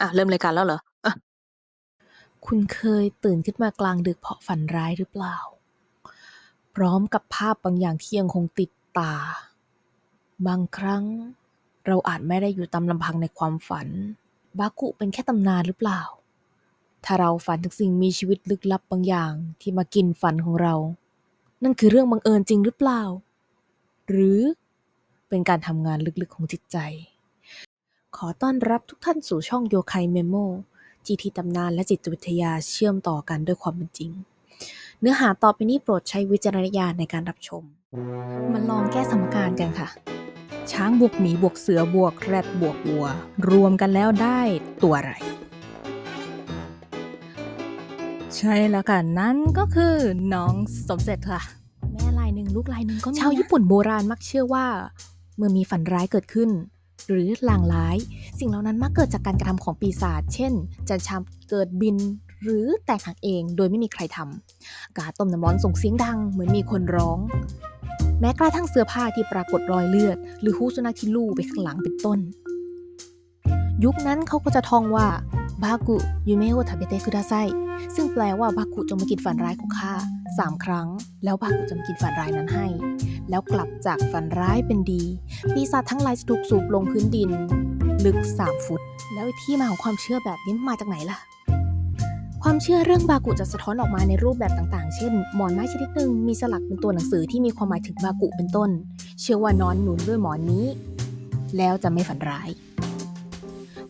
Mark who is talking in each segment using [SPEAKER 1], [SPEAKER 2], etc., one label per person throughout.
[SPEAKER 1] อะ เริ่มรายการแล้วเหรอ
[SPEAKER 2] คุณเคยตื่นขึ้นมากลางดึกเพราะฝันร้ายหรือเปล่า พร้อมกับภาพบางอย่างที่ยังคงติดตา บางครั้งเราอาจไม่ได้อยู่ตามลำพังในความฝัน บากุเป็นแค่ตำนานหรือเปล่า ถ้าเราฝันถึงสิ่งมีชีวิตลึกลับบางอย่างที่มากินฝันของเรา นั่นคือเรื่องบังเอิญจริงหรือเปล่า หรือเป็นการทำงานลึกๆของจิตใจ ขอต้อนรับทุกท่านสู่ช่องโยคายเมโมจีทีตำนานและจิตวิทยาเชื่อมต่อกันด้วยความเป็นจริง เนื้อหาต่อไปนี้โปรดใช้วิจารณญาณในการรับชมมาลองแก้สมการกันค่ะ ช้างบวกหมีบวกเสือบวกแรดบวกวัว รวมกันแล้วได้ตัวอะไร ใช่แล้วค่ะ นั่นก็คือน้องสมเสร็จค่ะ แม่ลายหนึ่งลูกลายหนึ่งก็ชาวญี่ปุ่นโบราณมักเชื่อว่า เมื่อมีฝันร้ายเกิดขึ้น หรือลางร้าย สิ่งเหล่านั้นมักเกิดจากการกระทำของปีศาจเช่นจะทำเกิดบินหรือแตกหักเองโดยไม่มีใครทำกาต้มน้ำร้อนส่งเสียงดังเหมือนมีคนร้อง แม้กระทั่งเสื้อผ้าที่ปรากฏรอยเลือด หรือหูสุนัขที่ลู่ไปข้างหลังเป็นต้น ยุคนั้นเขาก็จะท่องว่าบากุยูเมโอทาเบเตคุดาไซซึ่งแปลว่าบากุจงมากินฝันร้ายของข้าสามครั้ง แล้วบากุจะมากินฝันร้ายนั้นให้ แล้วกลับจากฝันร้ายเป็นดี ปีศาจทั้งหลายจะถูกสูบลงพื้นดิน ลึก3ฟุต แล้วที่มาของความเชื่อแบบนี้มาจากไหนล่ะ ความเชื่อเรื่องบากุจะสะท้อนออกมาในรูปแบบต่างๆ เช่น หมอนไม้ชนิดหนึ่งมีสลักเป็นตัวหนังสือที่มีความหมายถึงบากุเป็นต้น เชื่อว่านอนหนุนด้วยหมอนนี้ แล้วจะไม่ฝันร้าย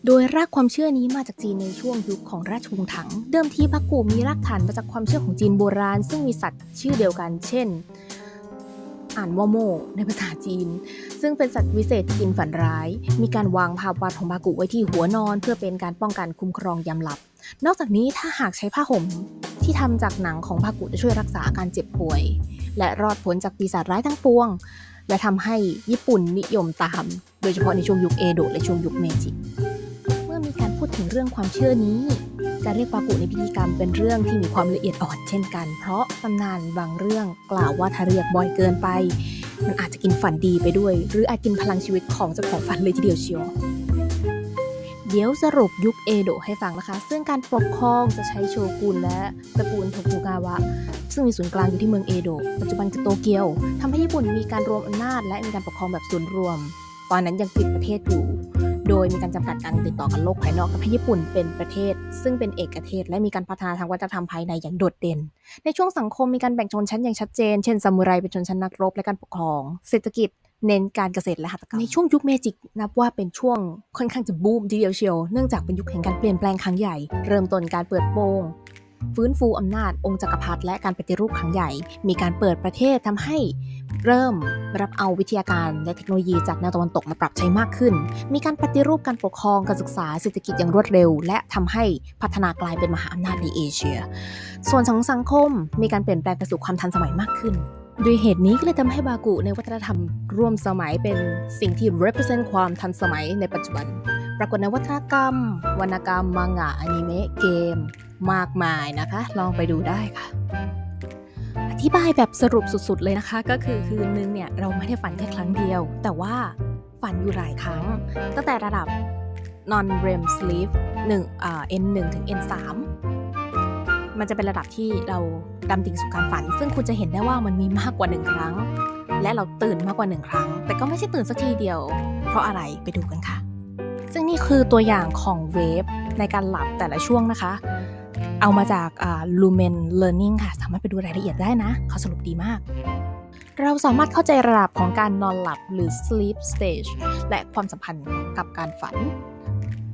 [SPEAKER 2] โดยรากความเชื่อนี้มาจากจีนในช่วงยุคของราชวงศ์ถัง เดิมทีบากุมีรากฐานมาจากความเชื่อของจีนโบราณ ซึ่งมีสัตว์ชื่อเดียวกัน เช่น อ่านว่าโมในภาษาจีน ซึ่งเป็นสัตว์วิเศษที่กินฝันร้าย มีการวางภาพวาดของบากุไว้ที่หัวนอน เพื่อเป็นการป้องกันคุ้มครองยามหลับ นอกจากนี้ถ้าหากใช้ผ้าห่มที่ทำจากหนังของบากุจะช่วยรักษาอาการเจ็บป่วย และรอดพ้นจากปีศาจร้ายทั้งปวง และทำให้ญี่ปุ่นนิยมตาม โดยเฉพาะในช่วงยุคเอโดะและช่วงยุคเมจิ ถึงเรื่องความเชื่อนี้ การเรียกบากุในพิธีกรรมเป็นเรื่องที่มีความละเอียดอ่อนเช่นกัน เพราะตำนานบางเรื่องกล่าวว่าถ้าเรียกบ่อยเกินไป มันอาจจะกินฝันดีไปด้วย หรืออาจกินพลังชีวิตของเจ้าของฝันเลยทีเดียวเชียวเดี๋ยวสรุปยุคเอโดะให้ฟังนะคะ ซึ่งการปกครองจะใช้โชกุนและตระกูลโทกุกาวะ ซึ่งมีศูนย์กลางอยู่ที่เมืองเอโดะ ปัจจุบันคือโตเกียวทำให้ญี่ปุ่นมีการรวมอำนาจและมีการปกครองแบบส่วนรวม ตอนนั้นยังปิดประเทศอยู่ โดยมีการจำกัดการติดต่อกับโลกภายนอกทำให้ญี่ปุ่นเป็นประเทศ ซึ่งเป็นเอกเทศและมีการพัฒนาทางวัฒนธรรมภายในอย่างโดดเด่น ในช่วงสังคมมีการแบ่งชนชั้นอย่างชัดเจน เช่นซามูไรเป็นชนชั้นนักรบและการปกครอง เศรษฐกิจเน้นการเกษตรและหัตถกรรมในช่วงยุคเมจิกนับว่าเป็นช่วงค่อนข้างจะบูมทีเดียวเชียว เนื่องจากเป็นยุคแห่งการเปลี่ยนแปลงครั้งใหญ่ เริ่มต้นการเปิดโปง ฟื้นฟูอำนาจองค์จักรพรรดิและการปฏิรูปครั้งใหญ่ มีการเปิดประเทศทำให้เริ่มรับเอาวิทยาการและเทคโนโลยีจากแนวตะวันตกมาปรับใช้มากขึ้น มีการปฏิรูปการปกครองการศึกษาเศรษฐกิจอย่างรวดเร็ว และทำให้พัฒนากลายเป็นมหาอำนาจในเอเชีย ส่วนของสังคมมีการเปลี่ยนแปลงไปสู่ความทันสมัยมากขึ้นด้วยเหตุนี้ก็เลยทำให้บากุในวัฒนธรรมร่วมสมัยเป็นสิ่งที่ represent ความทันสมัยในปัจจุบัน ปรากฏในวัฒนกรรม วรรณกรรม มังงะอนิเมะเกม มากมายนะคะ ลองไปดูได้ค่ะ อธิบายแบบสรุปสุดๆเลยนะคะ ก็คือคืนนึงเนี่ยเราไม่ได้ฝันแค่ครั้งเดียว แต่ว่าฝันอยู่หลายครั้ง ตั้งแต่ระดับ non REM sleep 1อ่า N1 ถึง N3 มันจะเป็นระดับที่เราดำดิ่งสู่การฝัน ซึ่งคุณจะเห็นได้ว่ามันมีมากกว่าหนึ่งครั้ง และเราตื่นมากกว่าหนึ่งครั้ง แต่ก็ไม่ใช่ตื่นสักทีเดียว เพราะอะไรไปดูกันค่ะ ซึ่งนี่คือตัวอย่างของเวฟในการหลับแต่ละช่วงนะคะ เอามาจาก Lumen Learning ค่ะ สามารถไปดูรายละเอียดได้นะ เขาสรุปดีมาก เราสามารถเข้าใจระดับของการนอนหลับหรือ sleep stage และความสัมพันธ์กับการฝัน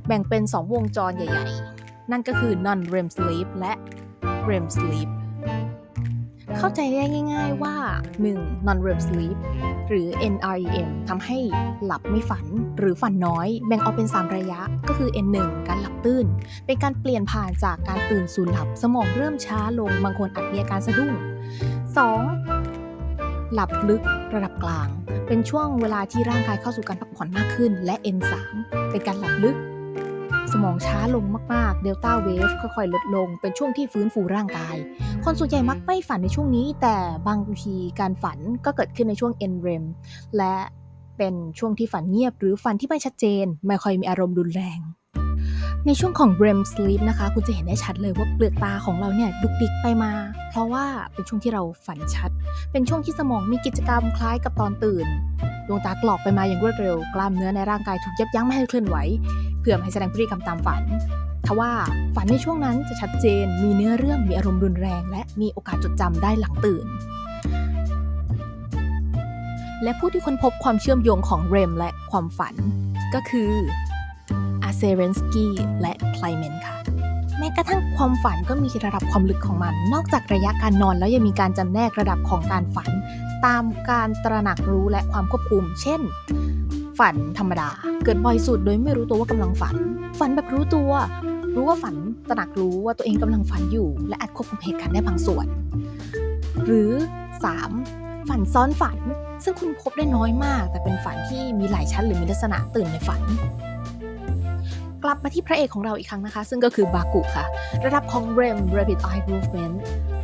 [SPEAKER 2] แบ่งเป็น 2 วงจรใหญ่ ๆ นั่นก็คือ non REM sleep และ REM sleep เข้าใจได้ง่าย ๆว่า 1. non REM sleep หรือ NREM ทำให้หลับไม่ฝันหรือฝันน้อย แบ่งออกเป็น 3 ระยะ ก็คือ N1 การหลับตื่น เป็นการเปลี่ยนผ่านจากการตื่นสู่หลับ สมองเริ่มช้าลง บางคนอาจมีอาการสะดุ้ง 2. หลับลึกระดับกลาง เป็นช่วงเวลาที่ร่างกายเข้าสู่การพักผ่อนมากขึ้น และ N3 เป็นการหลับลึก สมองช้าลงมากๆ เดลต้าเวฟค่อยๆ ลดลง เป็นช่วงที่ฟื้นฟูร่างกาย คนส่วนใหญ่มักไม่ฝันในช่วงนี้ แต่บางทีการฝันก็เกิดขึ้นในช่วง NREM และเป็นช่วงที่ฝันเงียบหรือฝันที่ไม่ชัดเจน ไม่ค่อยมีอารมณ์รุนแรง ในช่วงของ REM sleep นะคะ คุณจะเห็นได้ชัดเลยว่าเปลือกตาของเราเนี่ยดุกดิกไปมา เพราะว่าเป็นช่วงที่เราฝันชัด เป็นช่วงที่สมองมีกิจกรรมคล้ายกับตอนตื่น ดวงตากรอกไปมาอย่างรวดเร็ว กล้ามเนื้อในร่างกายถูกยับยั้งไม่ให้เคลื่อนไหว เพื่อไม่ให้แสดงพฤติกรรมตามฝันทว่าฝันในช่วงนั้นจะชัดเจน มีเนื้อเรื่อง มีอารมณ์รุนแรง และมีโอกาสจดจำได้หลังตื่น และผู้ที่ค้นพบความเชื่อมโยงของเรมและความฝัน ก็คือ อาเซเรนสกี้และไคลเมนค่ะ แม้กระทั่งความฝันก็มีระดับความลึกของมัน นอกจากระยะการนอนแล้วยังมีการจำแนกระดับของการฝัน ตามการตระหนักรู้และความควบคุม เช่น ฝันธรรมดา เกิดบ่อยสุดโดยไม่รู้ตัวว่ากำลังฝัน ฝันแบบรู้ตัว รู้ว่าฝันตระหนักรู้ว่าตัวเองกำลังฝันอยู่ และอาจควบคุมเหตุการณ์ได้บางส่วน หรือ 3. ฝันซ้อนฝัน ซึ่งคุณพบได้น้อยมาก แต่เป็นฝันที่มีหลายชั้นหรือมีลักษณะตื่นในฝัน ลับมาที่พระเอกของเราอีกครั้งนะคะ ซึ่งก็คือบากุค่ะ ระดับของ REM Rapid Eye Movement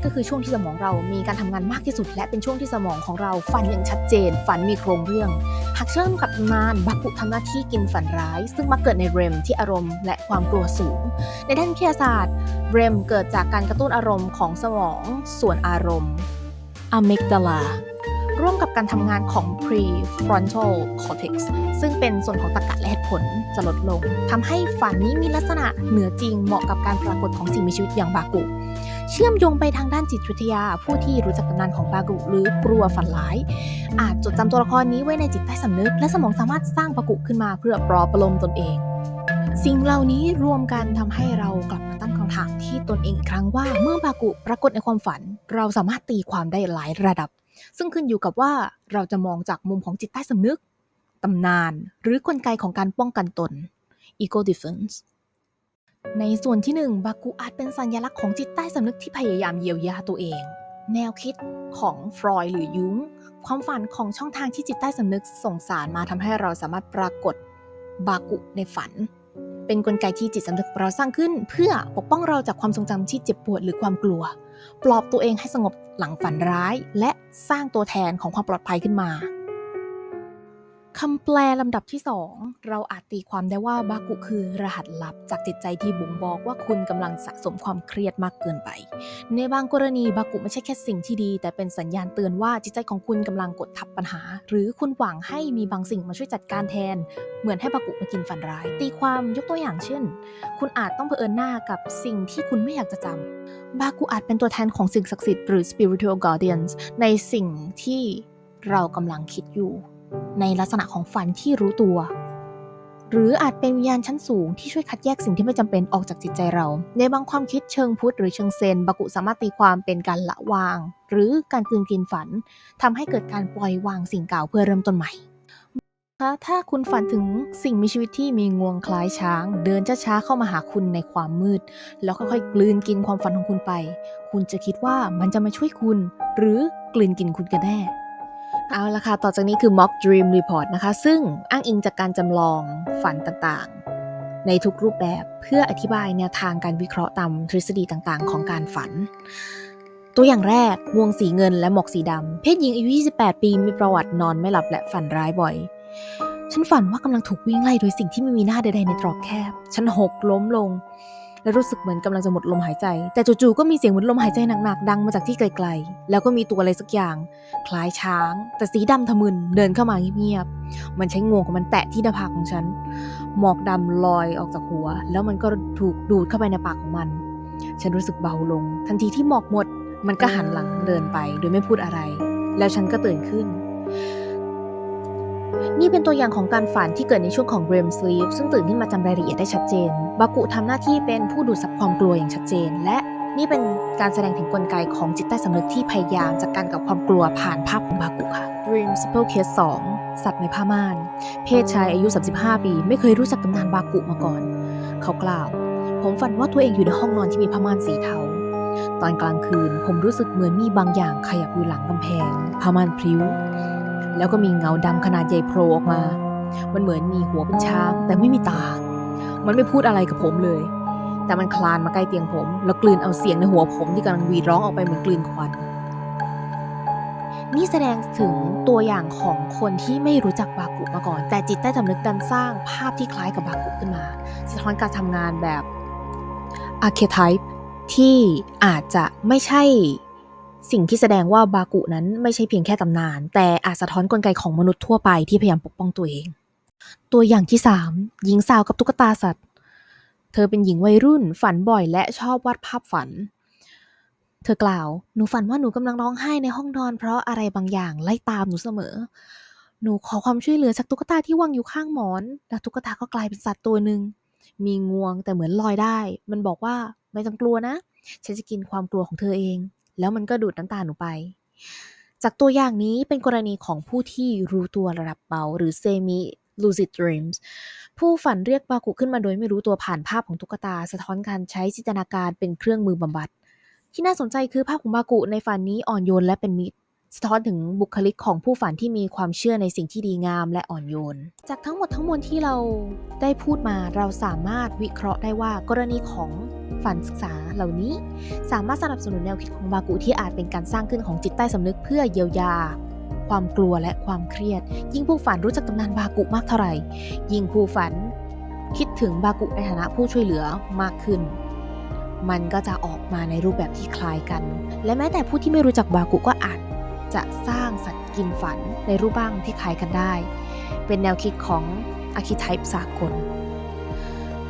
[SPEAKER 2] ก็คือช่วงที่สมองเรามีการทำงานมากที่สุด และเป็นช่วงที่สมองของเราฝันอย่างชัดเจน ฝันมีโครงเรื่อง หากเชื่อมกับตำนานบากุทำหน้าที่กินฝันร้าย ซึ่งมักเกิดใน REM ที่อารมณ์และความกลัวสูง ในด้านวิทยาศาสตร์ REM เกิดจากการกระตุ้นอารมณ์ของสมองส่วนอารมณ์ amygdala ร่วมกับการทำงานของ prefrontal cortex ซึ่งเป็นส่วนของตรรกะและเหตุผลจะลดลงทำให้ฝันนี้มีลักษณะเหนือจริงเหมาะกับการปรากฏของสิ่งมีชีวิตอย่างบากุ เชื่อมโยงไปทางด้านจิตวิทยา ผู้ที่รู้จักตำนานของบากุหรือกลัวฝันร้าย อาจจดจำตัวละครนี้ไว้ในจิตใต้สำนึก และสมองสามารถสร้างบากุขึ้นมาเพื่อปลอบประโลมตนเองสิ่งเหล่านี้รวมกันทำให้เรากลับมาตั้งคำถามที่ตนเองอีกครั้งว่าเมื่อบากุปรากฏในความฝัน เราสามารถตีความได้หลายระดับ ซึ่งขึ้นอยู่กับว่าเราจะมองจากมุมของจิตใต้สำนึกตำนาน หรือกลไกของการป้องกันตน ego defense ในส่วนที่หนึ่งบากุอาจเป็นสัญลักษณ์ของจิตใต้สำนึกที่พยายามเยียวยาตัวเอง แนวคิดของฟรอยหรือยุ้ง ความฝันของช่องทางที่จิตใต้สำนึกส่งสารมาทำให้เราสามารถปรากฏบากุในฝัน เป็นกลไกที่จิตสำนึกเราสร้างขึ้น เพื่อปกป้องเราจากความทรงจำที่เจ็บปวดหรือความกลัว ปลอบตัวเองให้สงบหลังฝันร้าย และสร้างตัวแทนของความปลอดภัยขึ้นมา คำแปลลำดับที่ 2 เราอาจตีความได้ว่าบากุคือรหัสลับจากจิตใจที่บ่งบอกว่าคุณกำลังสะสมความเครียดมากเกินไป ในบางกรณีบากุไม่ใช่แค่สิ่งที่ดี แต่เป็นสัญญาณเตือนว่าจิตใจของคุณกำลังกดทับปัญหา หรือคุณหวังให้มีบางสิ่งมาช่วยจัดการแทน เหมือนให้บากุมากินฝันร้าย ตีความยกตัวอย่างเช่น คุณอาจต้องเผอิญหน้ากับสิ่งที่คุณไม่อยากจะจำบากุอาจเป็นตัวแทนของสิ่งศักดิ์สิทธิ์หรือ spiritual guardians ในสิ่งที่เรากำลังคิดอยู่ ในลักษณะของฝันที่รู้ตัว หรืออาจเป็นวิญญาณชั้นสูงที่ช่วยคัดแยกสิ่งที่ไม่จำเป็นออกจากจิตใจเรา ในบางความคิดเชิงพุทธหรือเชิงเซน บากุสามารถตีความเป็นการละวาง หรือการกลืนกินฝันทำให้เกิดการปล่อยวางสิ่งเก่าเพื่อเริ่มต้นใหม่ะถ้าคุณฝันถึงสิ่งมีชีวิตที่มีงวงคล้ายช้าง เดินช้าๆเข้ามาหาคุณในความมืด แล้วค่อยๆกลืนกินความฝันของคุณไป คุณจะคิดว่ามันจะมาช่วยคุณ หรือกลืนกินคุณกันแน่ เอาละค่ะ ต่อจากนี้คือ mock dream report นะคะ ซึ่งอ้างอิงจากการจำลองฝันต่างๆ ในทุกรูปแบบเพื่ออธิบายแนวทางการวิเคราะห์ตามทฤษฎีต่างๆ ของการฝัน ตัวอย่างแรกงวงสีเงินและหมอกสีดำ เพศหญิงอายุ 28 ปี มีประวัตินอนไม่หลับและฝันร้ายบ่อย ฉันฝันว่ากำลังถูกวิ่งไล่โดยสิ่งที่ไม่มีหน้าใดๆในตรอกแคบ ฉันหกล้มลง และรู้สึกเหมือนกำลังจะหมดลมหายใจ แต่จู่ๆก็มีเสียงเหมือนลมหายใจหนักๆดังมาจากที่ไกลๆ แล้วก็มีตัวอะไรสักอย่าง คล้ายช้าง แต่สีดำทะมึนเดินเข้ามาเงียบๆมันใช้งวงของมันแตะที่หน้าผากของฉัน หมอกดำลอยออกจากหัว แล้วมันก็ถูกดูดเข้าไปในปากของมัน ฉันรู้สึกเบาลง ทันทีที่หมอกหมด มันก็หันหลังเดินไป โดยไม่พูดอะไร แล้วฉันก็ตื่นขึ้น นี่เป็นตัวอย่างของการฝันที่เกิดในช่วงของ REM sleep ซึ่งตื่นขึ้นมาจำรายละเอียดได้ชัดเจน บากุทำหน้าที่เป็นผู้ดูดซับความกลัวอย่างชัดเจน และนี่เป็นการแสดงถึงกลไกของจิตใต้สำนึกที่พยายามจัดการกับความกลัวผ่านภาพของบากุค่ะ Dream Simple Case 2 สัตว์ในผ้าม่าน เพศชายอายุ 35 ปี ไม่เคยรู้จักตำนานบากุมาก่อน เขากล่าว ผมฝันว่าตัวเองอยู่ในห้องนอนที่มีผ้าม่านสีเทา ตอนกลางคืนผมรู้สึกเหมือนมีบางอย่างขยับอยู่หลังกำแพงผ้าม่านพลิ้ว แล้วก็มีเงาดำขนาดใหญ่โผล่ออกมา มันเหมือนมีหัวเป็นช้างแต่ไม่มีตา มันไม่พูดอะไรกับผมเลย แต่มันคลานมาใกล้เตียงผม แล้วกลืนเอาเสียงในหัวผมที่กำลังวีร้องออกไปเหมือนกลืนควัน นี่แสดงถึงตัวอย่างของคนที่ไม่รู้จักบากุมาก่อน แต่จิตใต้สำนึกดันสร้างภาพที่คล้ายกับบากุขึ้นมา สะท้อนการทำงานแบบ archetype ที่อาจจะไม่ใช่ สิ่งที่แสดงว่าบากุนั้นไม่ใช่เพียงแค่ตำนาน แต่อาจสะท้อนกลไกของมนุษย์ทั่วไปที่พยายามปกป้องตัวเอง ตัวอย่างที่ 3 หญิงสาวกับตุ๊กตาสัตว์ เธอเป็นหญิงวัยรุ่น ฝันบ่อยและชอบวาดภาพฝัน เธอกล่าว หนูฝันว่าหนูกำลังร้องไห้ในห้องนอน เพราะอะไรบางอย่างไล่ตามหนูเสมอ หนูขอความช่วยเหลือจากตุ๊กตาที่วางอยู่ข้างหมอน แล้วตุ๊กตาก็กลายเป็นสัตว์ตัวหนึ่งมีงวงแต่เหมือนลอยได้ มันบอกว่าไม่ต้องกลัวนะ ฉันจะกินความกลัวของเธอเอง แล้วมันก็ดูดน้ำตาหนูไป จากตัวอย่างนี้เป็นกรณีของผู้ที่รู้ตัวระดับเบาหรือ semi lucid dreams ผู้ฝันเรียกบากุขึ้นมาโดยไม่รู้ตัวผ่านภาพของตุ๊กตา สะท้อนการใช้จินตนาการเป็นเครื่องมือบำบัด ที่น่าสนใจคือภาพของบากุในฝันนี้อ่อนโยนและเป็นมิตร สะท้อนถึงบุคลิกของผู้ฝันที่มีความเชื่อในสิ่งที่ดีงามและอ่อนโยน จากทั้งหมดทั้งมวลที่เราได้พูดมาเราสามารถวิเคราะห์ได้ว่ากรณีของฝันศึกษาเหล่านี้ สามารถสนับสนุนแนวคิดของบากุที่อาจเป็นการสร้างขึ้นของจิตใต้สำนึกเพื่อเยียวยา ความกลัวและความเครียด ยิ่งผู้ฝันรู้จักตำนานบากุมากเท่าไหร่ ยิ่งผู้ฝัน คิดถึงบากุในฐานะผู้ช่วยเหลือมากขึ้น มันก็จะออกมาในรูปแบบที่คล้ายกัน และแม้แต่ผู้ที่ไม่รู้จักบากุก็อาจ จะสร้างสัตว์กินฝันในรูปร่างที่คล้ายกันได้ เป็นแนวคิดของอาร์คิไทป์สากล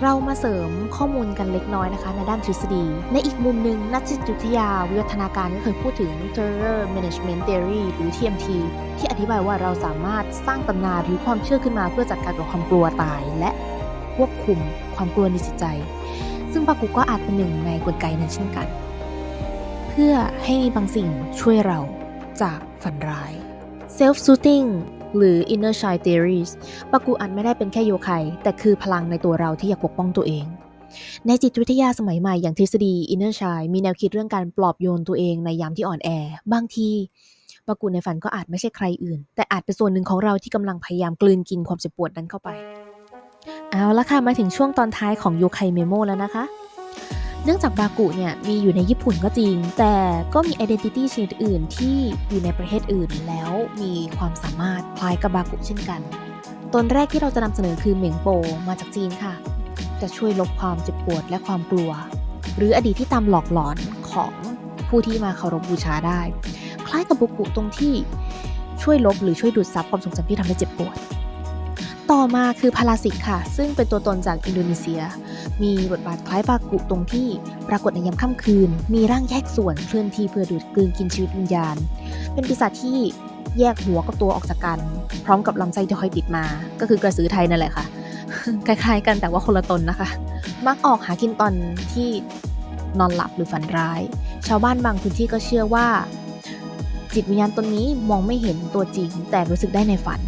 [SPEAKER 2] เรามาเสริมข้อมูลกันเล็กน้อยนะคะ ในด้านทฤษฎี ในอีกมุมหนึ่งนักจิตวิทยาวิวัฒนาการก็เคยพูดถึง Terror Management Theory หรือ TMT ที่อธิบายว่าเราสามารถสร้างตำนานหรือความเชื่อขึ้นมาเพื่อจัดการกับความกลัวตาย และควบคุมความกลัวในจิตใจ ซึ่งปากุก็อาจเป็นหนึ่งในกลไกนั้นเช่นกัน เพื่อให้มีบางสิ่งช่วยเรา จากฝันร้าย Self-soothing หรือ Inner Child Theories ปากูอาจไม่ได้เป็นแค่โยไคแต่คือพลังในตัวเราที่อยากปกป้องตัวเอง ในจิตวิทยาสมัยใหม่อย่างทฤษฎี Inner Child มีแนวคิดเรื่องการปลอบโยนตัวเองในยามที่อ่อนแอ บางทีปากูในฝันก็อาจไม่ใช่ใครอื่น แต่อาจเป็นส่วนหนึ่งของเราที่กำลังพยายามกลืนกินความเจ็บปวดนั้นเข้าไป เอาละค่ะมาถึงช่วงตอนท้ายของโยไคเมโมแล้วนะคะ เนื่องจากบากุเนี่ยมีอยู่ในญี่ปุ่นก็จริง แต่ก็มี identity ชนิดอื่นที่อยู่ในประเทศอื่นแล้วมีความสามารถคล้ายกับบากุเช่นกัน ตนแรกที่เราจะนำเสนอคือเหมิงโปมาจากจีนค่ะ จะช่วยลบความเจ็บปวดและความกลัว หรืออดีตที่ตามหลอกหลอนของผู้ที่มาเคารพบูชาได้ คล้ายกับบากุตรงที่ช่วยลบหรือช่วยดูดซับความทรงจำที่ทำให้เจ็บปวด ต่อมาคือพาราสิตค่ะ ซึ่งเป็นตัวตนจากอินโดนีเซีย มีบทบาทคล้ายบากุตรงที่ปรากฏในยามค่ำคืน มีร่างแยกส่วนเคลื่อนที่เพื่อดูดกลืนกินชีวิตวิญญาณ เป็นปีศาจที่แยกหัวกับตัวออกจากกัน พร้อมกับลำไส้ที่คอยติดมา ก็คือกระสือไทยนั่นแหละค่ะ คล้ายๆ กันแต่ว่าคนละตนนะคะ มักออกหากินตอนที่นอนหลับหรือฝันร้าย ชาวบ้านบางพื้นที่ก็เชื่อว่า จิตวิญญาณตนนี้มองไม่เห็นตัวจริง แต่รู้สึกได้ในฝัน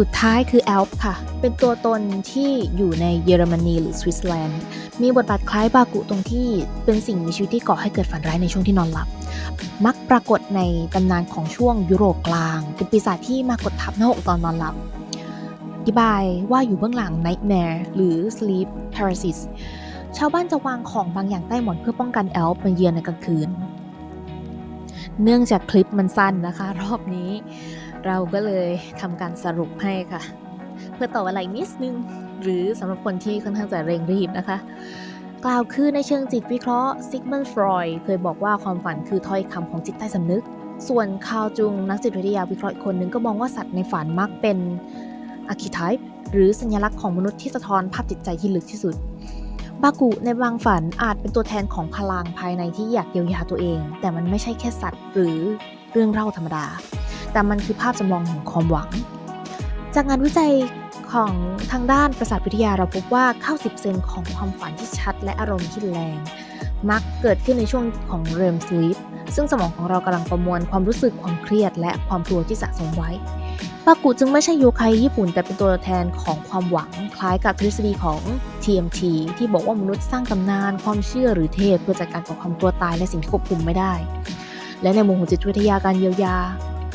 [SPEAKER 2] สุดท้ายคือแอลป์ค่ะ เป็นตัวตนที่อยู่ในเยอรมนีหรือสวิตเซอร์แลนด์ มีบทบาทคล้ายบากุตรงที่เป็นสิ่งมีชีวิตที่ก่อให้เกิดฝันร้ายในช่วงที่นอนหลับ มักปรากฏในตำนานของช่วงยุโรปกลาง เป็นปีศาจที่มากดทับหน้าอกตอนนอนหลับ อธิบายว่าอยู่เบื้องหลัง nightmare หรือ sleep paralysis ชาวบ้านจะวางของบางอย่างใต้หมอนเพื่อป้องกันแอลป์มาเยือนในกลางคืน เนื่องจากคลิปมันสั้นนะคะ รอบนี้ เราก็เลยทำการสรุปให้ค่ะ เพื่อต่อเวลาอีกนิดนึง หรือสำหรับคนที่ค่อนข้างจะเร่งรีบนะคะ กล่าวคือในเชิงจิตวิเคราะห์ซิกมันฟรอยเคยบอกว่าความฝันคือถ้อยคำของจิตใต้สำนึก ส่วนคาร์ลจุงนักจิตวิทยาวิเคราะห์อีกคนหนึ่งก็มองว่าสัตว์ในฝันมักเป็นอาคิไทป์หรือสัญลักษณ์ของมนุษย์ที่สะท้อนภาพจิตใจที่ลึกที่สุดบากุในบางฝันอาจเป็นตัวแทนของพลังภายในที่อยากเยียวยาตัวเอง แต่มันไม่ใช่แค่สัตว์ หรือเรื่องเล่าธรรมดา แต่มันคือภาพจำลองแห่งความหวัง จากงานวิจัยของทางด้านประสาทวิทยาเราพบว่า90%ของความฝันที่ชัดและอารมณ์ที่แรง มักเกิดขึ้นในช่วงของ REM sleep ซึ่งสมองของเรากำลังประมวลความรู้สึกความเครียด และความกลัวที่สะสมไว้ปากุจึงไม่ใช่โยไคญี่ปุ่น แต่เป็นตัวแทนของความหวังคล้ายกับทฤษฎีของ TMT ที่บอกว่ามนุษย์สร้างตำนาน ความเชื่อหรือเทพเพื่อจัดการกับความกลัวตายและสิ่งที่ควบคุมไม่ได้ และในมุมของจิตวิทยาการเยียวยา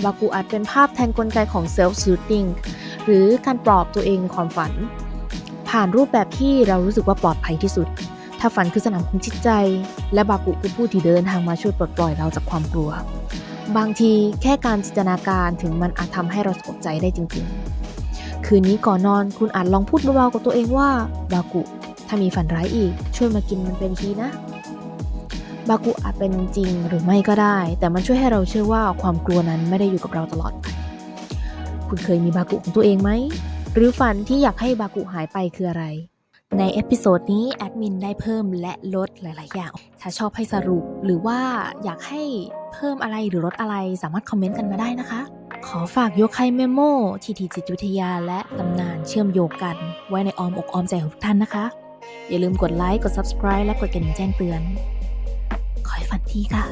[SPEAKER 2] บากุอาจเป็นภาพแทนกลไกของ self soothing หรือการปลอบตัวเองในความฝัน ผ่านรูปแบบที่เรารู้สึกว่าปลอดภัยที่สุด ถ้าฝันคือสนามของจิตใจ และบากุคือผู้ที่เดินทางมาช่วยปลดปล่อยเราจากความกลัว บางทีแค่การจินตนาการถึงมันอาจทำให้เราสงบใจได้จริง ๆ คืนนี้ก่อนนอนคุณอาจลองพูดเบาๆกับตัวเองว่าบากุถ้ามีฝันร้ายอีก ช่วยมากินมันเป็นทีนะ บากุอาจเป็นจริงหรือไม่ก็ได้ แต่มันช่วยให้เราเชื่อว่าความกลัวนั้นไม่ได้อยู่กับเราตลอดไปคุณเคยมีบากุของตัวเองไหม หรือฝันที่อยากให้บากุหายไปคืออะไร ในเอพิโซดนี้แอดมินได้เพิ่มและลดหลาย ๆ อย่าง ถ้าชอบให้สรุปหรือว่าอยากให้เพิ่มอะไรหรือลดอะไรสามารถคอมเมนต์กันมาได้นะคะ ขอฝากยกให้เมโมทีทีจิตวิทยาและตำนานเชื่อมโยงกัน ไว้ในออมอกออมใจของทุกท่านนะคะ อย่าลืมกดไลค์กด subscribe และกดกระดิ่งแจ้งเตือน ขอให้ฝันดีค่ะ